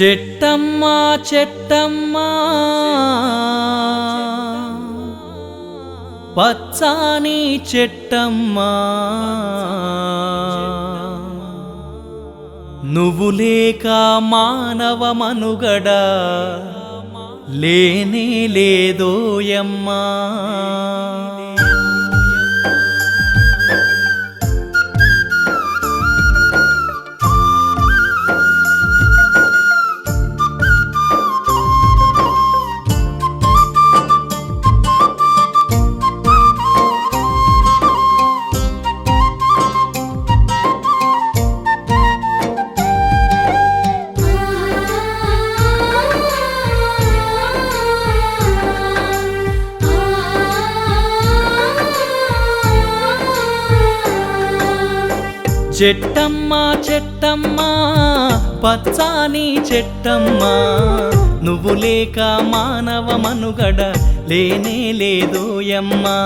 చెట్టమ్మా చెట్టమ్మా. పచ్చాని చెట్టమ్మా. నువ్వు లేక మానవ మనుగడ లేనే లేదోయమ్మా. చెట్టమ్మా చెట్టమ్మా పచ్చాని చెట్టమ్మా. నువ్వు లేక మానవ మనుగడ లేనే లేదోయమ్మా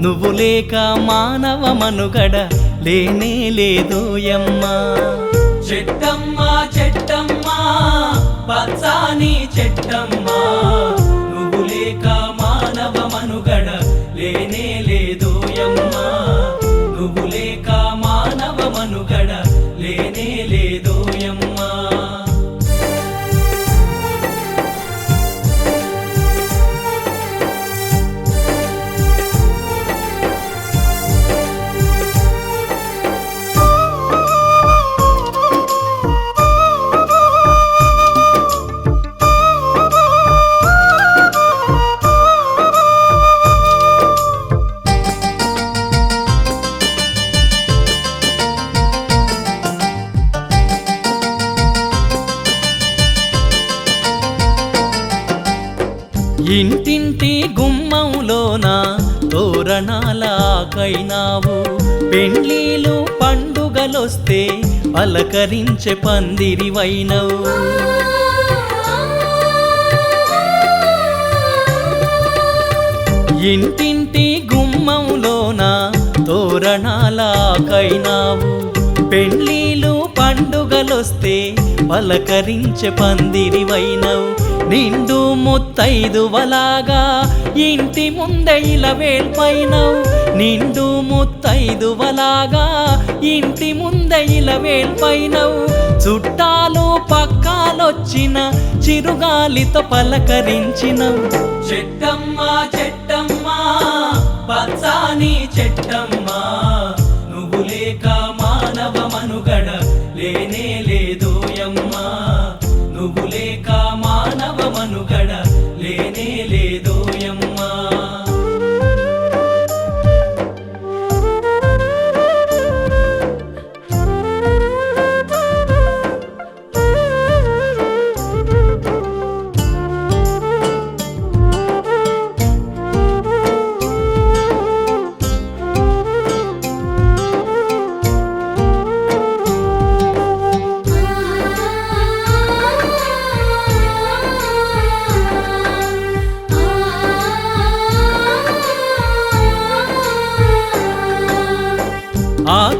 నువ్వు లేక మానవ మనుగడ లేనే లేదోయమ్మా చెట్టమ్మా చెట్టమ్మా పచ్చాని చెట్టమ్మా. నువ్వు లేక మానవ మనుగడ తోరణాలకైనావు పెండ్లీలు పండుగలొస్తే అలకరించే పందిరివైనవు. ఇంటింటి గుమ్మంలోన తోరణాలాకైనావు. పెండ్లీలు పండుగలొస్తే పలకరించే పందిరివైనవు నిండు ముత్తైదువలాగా ఇంటి ముందే ఇలా వేల్పైనవు. నిండు ముత్తైదువలాగా ఇంటి ముందే ఇలా వేల్పైనవు. చుట్టాలు పక్కాలొచ్చిన చిరుగాలితో పలకరించినవు. చెట్టమ్మా చెట్టమ్మా పచ్చాని చెట్టమ్మా నువ్వు లేక లేనే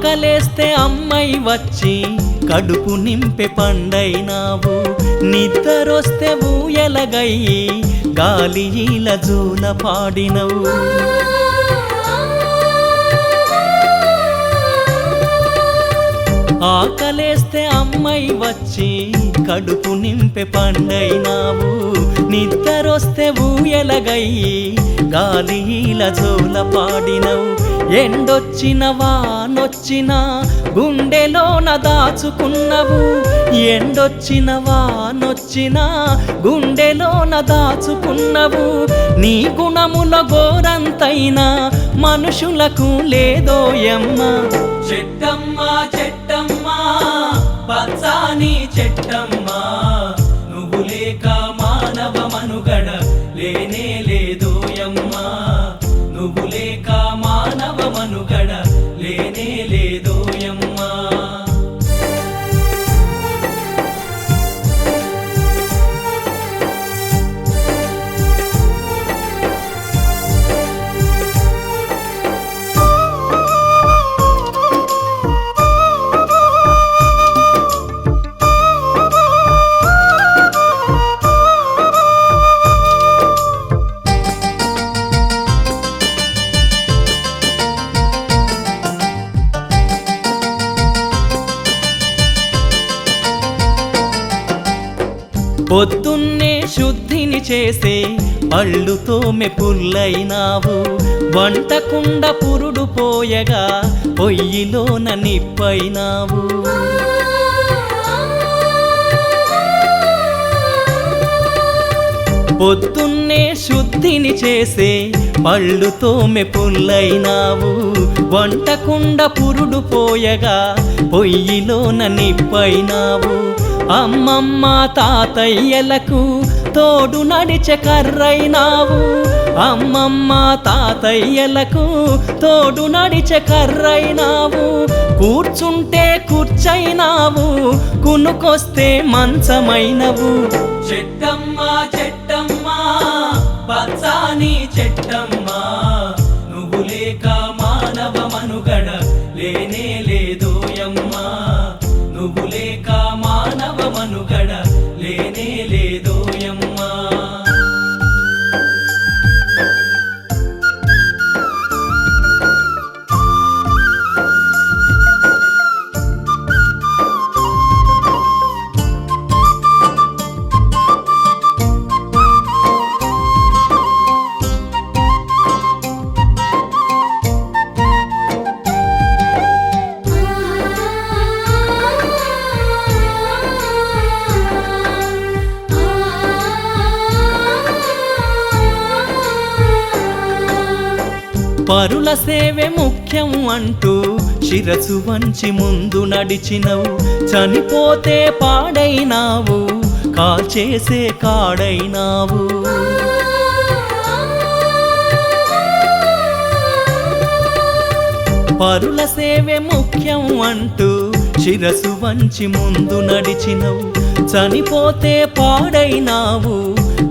ఆకలేస్తే అమ్మాయి వచ్చి కడుపు నింపే పండైనావు. నిద్రొస్తే ఊయలగయ్యి గాలి ఈల జూల పాడినవు. ఆకలేస్తే అమ్మాయి వచ్చి కడుపు నింపే పండైనావు. నిద్రొస్తే ఊయలగయ్యి గాలిల జోల పాడినవు. ఎండొచ్చిన వానొచ్చిన గుండెలోన దాచుకున్నవు. ఎండొచ్చిన వానొచ్చిన గుండెలోన దాచుకున్నవు. నీ గుణముల గోరంతైనా మనుషులకు లేదోయమ్మా. చెట్టమ్మా చెట్టు పచ్చాని చెట్టం పొద్దున్నే శుద్ధిని చేసే పళ్ళుతో మెపుల్లైనావు వంటకుండ పురుడు పోయగా పొయ్యిలోన నిప్పైనావు. పొద్దున్నే శుద్ధిని చేసే పళ్ళుతో మెపుల్లైనావు వంటకుండ పురుడు పోయగా పొయ్యిలోన నిప్పైనావు. అమ్మమ్మ తాతయ్యలకు తోడు నడిచే కర్రైనావు. అమ్మమ్మ తాతయ్యలకు తోడు నడిచే కర్రైనావు. కూర్చుంటే కూర్చైనావు కునుకొస్తే మంచమైనవు. చెట్టమ్మా చెట్టమ్మా పచ్చాని చెట్టమ్మా. పరుల సేవే ముఖ్యం అంటూ శిరసు వంచి ముందు నడిచినవు. చనిపోతే పాడైనావు కాల్చేసే కాడైనావు. పరుల సేవే ముఖ్యం అంటూ శిరసు వంచి ముందు నడిచినవు. చనిపోతే పాడైనావు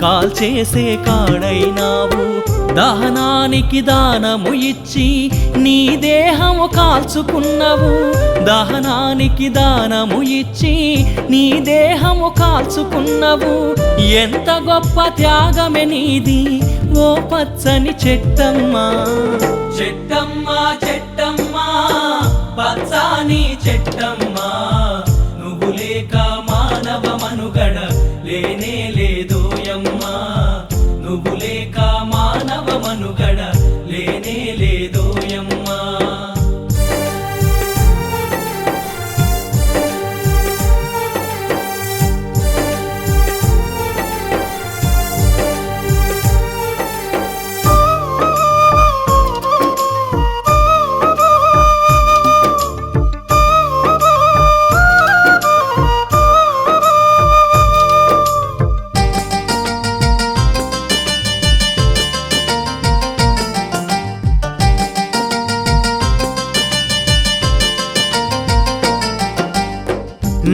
కాల్చేసే కాడైనావు. దహనానికి దానము ఇచ్చి నీ దేహము కాల్చుకున్నావు. దహనానికి దానము ఇచ్చి నీ దేహము కాల్చుకున్నావు. ఎంత గొప్ప త్యాగమే నీది ఓ పచ్చని చెట్టమ్మా. చెట్టమ్మా చెట్టమ్మా పచ్చని చెట్టమ్మా.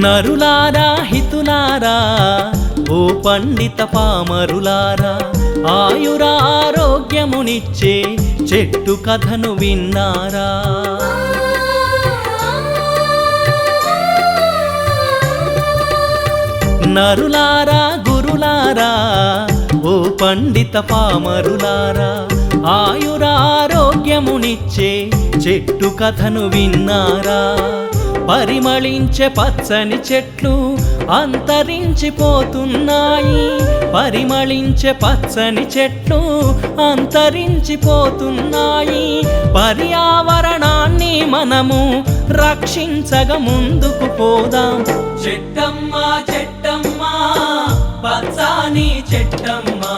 నరులారా హితులారా ఓ పండిత పామరులారా ఆయురారోగ్యమునిచ్చే చెట్టు కథను విన్నారా? నరులారా గురులారా ఓ పండిత పామరులారా ఆయురారోగ్యమునిచ్చే చెట్టు కథను విన్నారా? పరిమళించే పచ్చని చెట్లు అంతరించిపోతున్నాయి. పరిమళించే పచ్చని చెట్లు అంతరించిపోతున్నాయి. పర్యావరణాన్ని మనము రక్షించగ ముందుకు పోదాం. చెట్టమ్మా చెట్టమ్మా పచ్చాని చెట్టమ్మా.